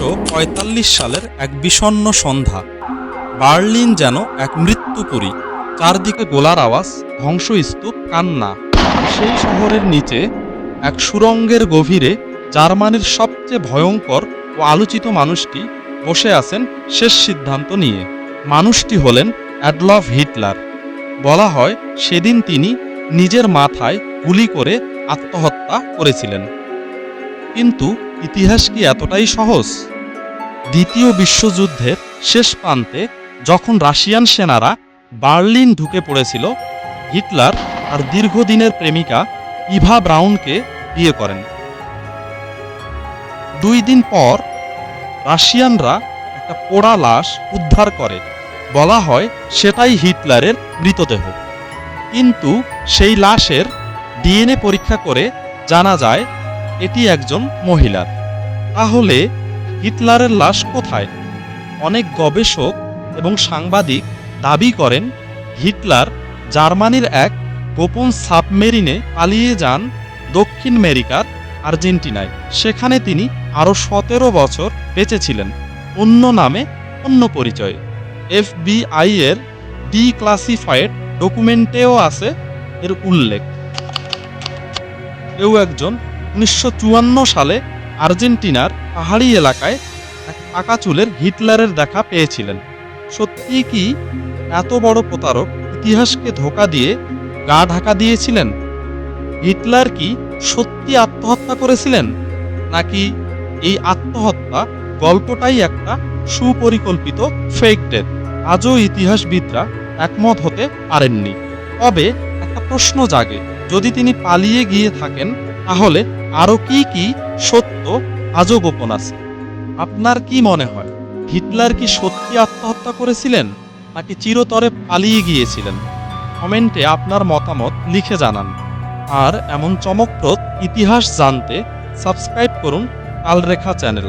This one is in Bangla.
উনিশশো সালের এক বিষণ্ণ সন্ধ্যা। বার্লিন যেন এক মৃত্যুপুরী। চারদিকে গোলার আওয়াজ, ধ্বংসস্তূপ, কান্না। সেই শহরের নিচে এক সুরঙ্গের গভীরে জার্মানির সবচেয়ে ভয়ঙ্কর ও আলোচিত মানুষটি বসে আছেন শেষ সিদ্ধান্ত নিয়ে। মানুষটি হলেন অ্যাডলফ হিটলার। বলা হয় সেদিন তিনি নিজের মাথায় গুলি করে আত্মহত্যা করেছিলেন। কিন্তু ইতিহাস কি এতটাই সহজ? দ্বিতীয় বিশ্বযুদ্ধের শেষ প্রান্তে যখন রাশিয়ান সেনারা বার্লিন ঢুকে পড়েছিল, হিটলার তার দীর্ঘদিনের প্রেমিকা ইভা ব্রাউনকে বিয়ে করেন। দুই দিন পর রাশিয়ানরা একটা পোড়া লাশ উদ্ধার করে। বলা হয় সেটাই হিটলারের মৃতদেহ। কিন্তু সেই লাশের ডিএনএ পরীক্ষা করে জানা যায় এটি একজন মহিলার। তাহলে হিটলারের লাশ কোথায়? অনেক গবেষক এবং সাংবাদিক দাবি করেন, হিটলার জার্মানির এক গোপন সাবমেরিনে পালিয়ে যান দক্ষিণ আমেরিকার আর্জেন্টিনায়। সেখানে তিনি আরও সতেরো বছর বেঁচেছিলেন। অন্য নামে অন্য পরিচয়ে। এফবিআই এর ডিক্লাসিফাইড ডকুমেন্টেও আছে এর উল্লেখ। কেউ একজন উনিশশো চুয়ান্ন সালে আর্জেন্টিনার পাহাড়ি এলাকায় এক পাকা চুলের হিটলারের দেখা পেয়েছিলেন। সত্যি কি এত বড় প্রতারক ইতিহাসকে ধোকা দিয়ে গা ঢাকা দিয়েছিলেন? হিটলার কি সত্যি আত্মহত্যা করেছিলেন? নাকি এই আত্মহত্যা গল্পটাই একটা সুপরিকল্পিত ফেক ডেথ আজও ইতিহাসবিদরা একমত হতে পারেননি। তবে একটা প্রশ্ন জাগে, যদি তিনি পালিয়ে গিয়ে থাকেন তাহলে আরও কি কি সত্য আজও গোপন আছে? আপনার কি মনে হয়, হিটলার কি সত্যি আত্মহত্যা করেছিলেন, নাকি চিরতরে পালিয়ে গিয়েছিলেন? কমেন্টে আপনার মতামত লিখে জানান। আর এমন চমকপ্রদ ইতিহাস জানতে সাবস্ক্রাইব করুন কালরেখা চ্যানেল।